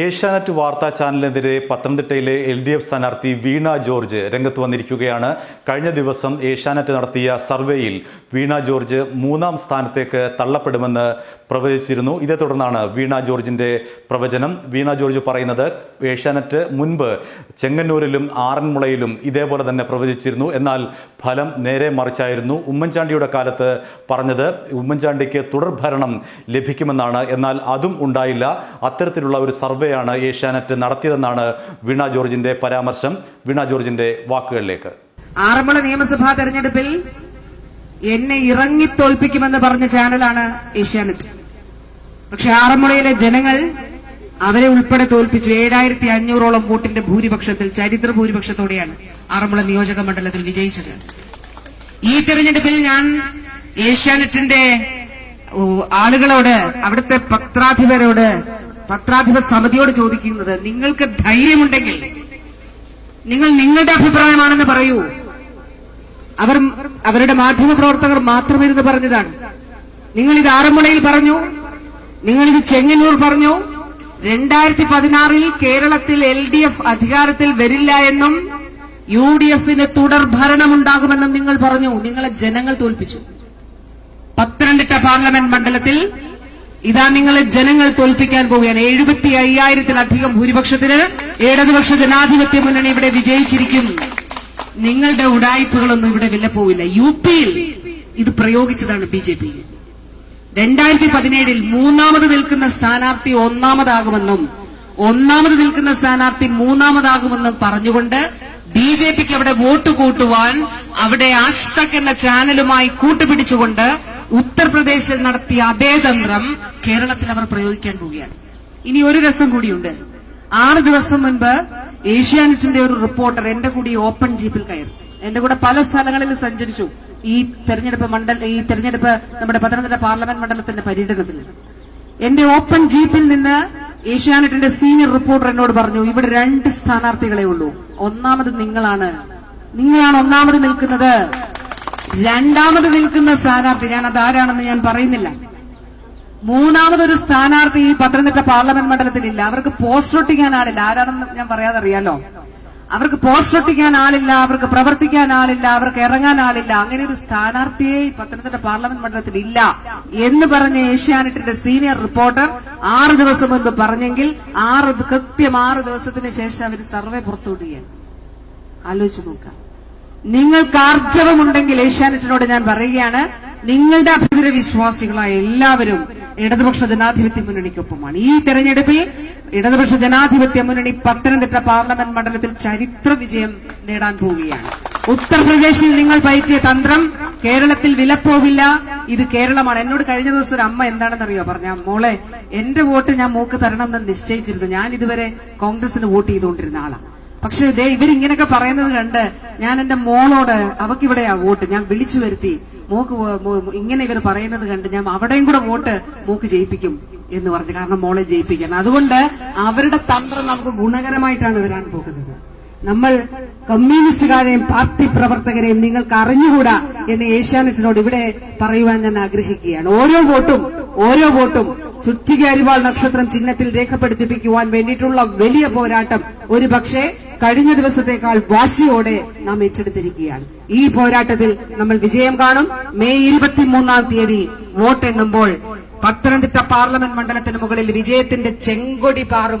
ഏഷ്യാനെറ്റ് വാർത്താ ചാനലിനെതിരെ പത്തനംതിട്ടയിലെ L D F സ്ഥാനാർത്ഥി വീണ ജോർജ് രംഗത്ത് വന്നിരിക്കുകയാണ്. കഴിഞ്ഞ ദിവസം ഏഷ്യാനെറ്റ് നടത്തിയ സർവേയിൽ വീണ ജോർജ് മൂന്നാം സ്ഥാനത്തേക്ക് തള്ളപ്പെടുമെന്ന് പ്രവചിച്ചിരുന്നു. ഇതേ തുടർന്നാണ് വീണ ജോർജിന്റെ പ്രവചനം. വീണ ജോർജ് പറയുന്നത് ഏഷ്യാനെറ്റ് മുൻപ് ചെങ്ങന്നൂരിലും ആറന്മുളയിലും ഇതേപോലെ തന്നെ പ്രവചിച്ചിരുന്നു. എന്നാൽ ഫലം നേരെ മറിച്ചായിരുന്നു. ഉമ്മൻചാണ്ടിയുടെ കാലത്ത് പറഞ്ഞത് ഉമ്മൻചാണ്ടിക്ക് തുടർഭരണം ലഭിക്കുമെന്നാണ്. എന്നാൽ അതും ഉണ്ടായില്ല. അത്തരത്തിലുള്ള ഒരു സർവേയാണ് ഏഷ്യാനെറ്റ് നടത്തിയതെന്നാണ് വീണ ജോർജിന്റെ പരാമർശം. വീണ ജോർജിന്റെ വാക്കുകളിലേക്ക്. ആറന്മുള നിയമസഭാ തെരഞ്ഞെടുപ്പിൽ എന്നെ ഇറങ്ങി തോൽപ്പിക്കുമെന്ന് പറഞ്ഞ ചാനലാണ് ഏഷ്യാനെറ്റ്. പക്ഷെ ആറന്മുളയിലെ ജനങ്ങൾ അവരെ ഉൾപ്പെടെ തോൽപ്പിച്ചു. ഏഴായിരത്തി അഞ്ഞൂറോളം വോട്ടിന്റെ ഭൂരിപക്ഷത്തിൽ ചരിത്ര ഭൂരിപക്ഷത്തോടെയാണ് ആറന്മുള നിയോജക മണ്ഡലത്തിൽ വിജയിച്ചത്. ഈ തെരഞ്ഞെടുപ്പിൽ ഞാൻ ഏഷ്യാനെറ്റിന്റെ ആളുകളോട് അവിടുത്തെ പത്രാധിപരോട് പത്രാധിപ സമിതിയോട് ചോദിക്കുന്നത് നിങ്ങൾക്ക് ധൈര്യമുണ്ടെങ്കിൽ നിങ്ങൾ നിങ്ങളുടെ അഭിപ്രായമാണെന്ന് പറയൂ. അവർ അവരുടെ മാധ്യമ പ്രവർത്തകർ മാത്രമിരുന്ന് പറഞ്ഞതാണ്. ഇത് ആറന്മുളയിൽ പറഞ്ഞു നിങ്ങൾ ഇത് ചെങ്ങന്നൂർ പറഞ്ഞു രണ്ടായിരത്തി പതിനാറിൽ കേരളത്തിൽ എൽ ഡി എഫ് അധികാരത്തിൽ വരില്ല എന്നും യു ഡി എഫിന് തുടർ ഭരണമുണ്ടാകുമെന്നും നിങ്ങൾ പറഞ്ഞു. നിങ്ങളെ ജനങ്ങൾ തോൽപ്പിച്ചു. പത്തനംതിട്ട പാർലമെന്റ് മണ്ഡലത്തിൽ ഇതാ നിങ്ങളെ ജനങ്ങൾ തോൽപ്പിക്കാൻ പോവുകയാണ്. എഴുപത്തി അയ്യായിരത്തിലധികം ഭൂരിപക്ഷത്തിന് ഇടതുപക്ഷ ജനാധിപത്യ മുന്നണി ഇവിടെ വിജയിച്ചിരിക്കും. നിങ്ങളുടെ ഉടായ്പകളൊന്നും ഇവിടെ വില പോവില്ല. യു പിയിൽ ഇത് പ്രയോഗിച്ചതാണ് ബി ജെ പി. രണ്ടായിരത്തി പതിനേഴിൽ മൂന്നാമത് നിൽക്കുന്ന സ്ഥാനാർത്ഥി ഒന്നാമതാകുമെന്നും ഒന്നാമത് നിൽക്കുന്ന സ്ഥാനാർത്ഥി മൂന്നാമതാകുമെന്നും പറഞ്ഞുകൊണ്ട് ബി ജെ പിക്ക് അവിടെ വോട്ട് കൂട്ടുവാൻ അവിടെ ആജ് തക് എന്ന ചാനലുമായി കൂട്ടുപിടിച്ചുകൊണ്ട് ഉത്തർപ്രദേശിൽ നടത്തിയ അതേ തന്ത്രം കേരളത്തിൽ അവർ പ്രയോഗിക്കാൻ പോവുകയാണ്. ഇനി ഒരു രസം കൂടിയുണ്ട്. ആറ് ദിവസം മുൻപ് ഏഷ്യാനെറ്റിന്റെ ഒരു റിപ്പോർട്ടർ എന്റെ കൂടി ഓപ്പൺ ജീപ്പിൽ കയറി. എന്റെ കൂടെ പല സ്ഥലങ്ങളിൽ സഞ്ചരിച്ചു. ഈ തെരഞ്ഞെടുപ്പ് മണ്ഡല ഈ തെരഞ്ഞെടുപ്പ് നമ്മുടെ പത്തനംതിട്ട പാർലമെന്റ് മണ്ഡലത്തിന്റെ പര്യടനത്തിൽ. എന്റെ ഓപ്പൺ ജീപ്പിൽ നിന്ന് ഏഷ്യാനെറ്റിന്റെ സീനിയർ റിപ്പോർട്ടർ എന്നോട് പറഞ്ഞു ഇവിടെ രണ്ട് സ്ഥാനാർത്ഥികളെ ഉള്ളൂ. ഒന്നാമത് നിങ്ങളാണ്. നിങ്ങളാണ് ഒന്നാമത് നിൽക്കുന്നത്. രണ്ടാമത് നിൽക്കുന്ന സ്ഥാനാർത്ഥി ഞാൻ അതാരാണെന്ന് ഞാൻ പറയുന്നില്ല. മൂന്നാമതൊരു സ്ഥാനാർത്ഥി ഈ പത്തനംതിട്ട പാർലമെന്റ് മണ്ഡലത്തിലില്ല. അവർക്ക് പോസ്റ്റ് ഒട്ടിക്കാൻ ആളില്ല. ആരാണെന്ന് ഞാൻ പറയാതെ അറിയാലോ? അവർക്ക് പോസ്റ്റ് ഒട്ടിക്കാൻ ആളില്ല അവർക്ക് പ്രവർത്തിക്കാൻ ആളില്ല അവർക്ക് ഇറങ്ങാൻ ആളില്ല. അങ്ങനെ ഒരു സ്ഥാനാർത്ഥിയെ ഈ പത്തനംതിട്ട പാർലമെന്റ് മണ്ഡലത്തിൽ ഇല്ല എന്ന് പറഞ്ഞ ഏഷ്യാനെറ്റിന്റെ സീനിയർ റിപ്പോർട്ടർ ആറ് ദിവസം മുൻപ് പറഞ്ഞെങ്കിൽ ആറ് കൃത്യം ആറ് ദിവസത്തിന് ശേഷം അവർ സർവേ പുറത്തുവിടുകയാണ്. ആലോചിച്ച് നോക്കാം. നിങ്ങൾക്ക് ആർജവമുണ്ടെങ്കിൽ ഏഷ്യാനെറ്റിനോട് ഞാൻ പറയുകയാണ് നിങ്ങളുടെ അഭ്യുദര വിശ്വാസികളായ എല്ലാവരും ഇടതുപക്ഷ ജനാധിപത്യ മുന്നണിക്കൊപ്പമാണ്. ഈ തെരഞ്ഞെടുപ്പിൽ ഇടതുപക്ഷ ജനാധിപത്യ മുന്നണി പത്തനംതിട്ട പാർലമെന്റ് മണ്ഡലത്തിൽ ചരിത്ര വിജയം നേടാൻ പോവുകയാണ്. ഉത്തർപ്രദേശിൽ നിങ്ങൾ പയറ്റിയ തന്ത്രം കേരളത്തിൽ വിലപ്പോവില്ല ഇത് കേരളമാണ്. എന്നോട് കഴിഞ്ഞ ദിവസം ഒരു അമ്മ എന്താണെന്നറിയോ പറഞ്ഞ മോളെ എന്റെ വോട്ട് ഞാൻ മൂക്ക് തരണം എന്ന് നിശ്ചയിച്ചിരുന്നു. ഞാൻ ഇതുവരെ കോൺഗ്രസിന് വോട്ട് ചെയ്തുകൊണ്ടിരുന്ന ആളാണ് പക്ഷെ ദേ ഇവരിങ്ങനൊക്കെ പറയുന്നത് കണ്ട് ഞാൻ എന്റെ മോളോട് അവക്ക് ഇവിടെയാ വോട്ട് ഞാൻ വിളിച്ചു വരുത്തി. മോക്ക് ഇങ്ങനെ ഇവർ പറയുന്നത് കണ്ട് ഞാൻ അവിടെയും കൂടെ വോട്ട് മോക്ക് ജയിപ്പിക്കും എന്ന് പറഞ്ഞു. കാരണം മോളെ ജയിപ്പിക്കണം അതുകൊണ്ട് അവരുടെ തന്ത്രം നമുക്ക് ഗുണകരമായിട്ടാണ് വരാൻ പോകുന്നത്. നമ്മൾ കമ്മ്യൂണിസ്റ്റുകാരെയും പാർട്ടി പ്രവർത്തകരെയും നിങ്ങൾക്ക് അറിഞ്ഞുകൂടാ എന്ന് ഏഷ്യാനെറ്റിനോട് ഇവിടെ പറയുവാൻ ഞാൻ ആഗ്രഹിക്കുകയാണ്. ഓരോ വോട്ടും ഓരോ വോട്ടും ചുറ്റിക അരിവാൾ നക്ഷത്രം ചിഹ്നത്തിൽ രേഖപ്പെടുത്തിപ്പിക്കുവാൻ വേണ്ടിയിട്ടുള്ള വലിയ പോരാട്ടം. ഒരു പക്ഷേ കഴിഞ്ഞ ദിവസത്തേക്കാൾ വാശിയോടെ നാം ഏറ്റെടുത്തിരിക്കുകയാണ്. ഈ പോരാട്ടത്തിൽ നമ്മൾ വിജയം കാണും. മെയ് ഇരുപത്തിമൂന്നാം തീയതി വോട്ടെണ്ണുമ്പോൾ പത്തനംതിട്ട പാർലമെന്റ് മണ്ഡലത്തിന് മുകളിൽ വിജയത്തിന്റെ ചെങ്കൊടി പാറും.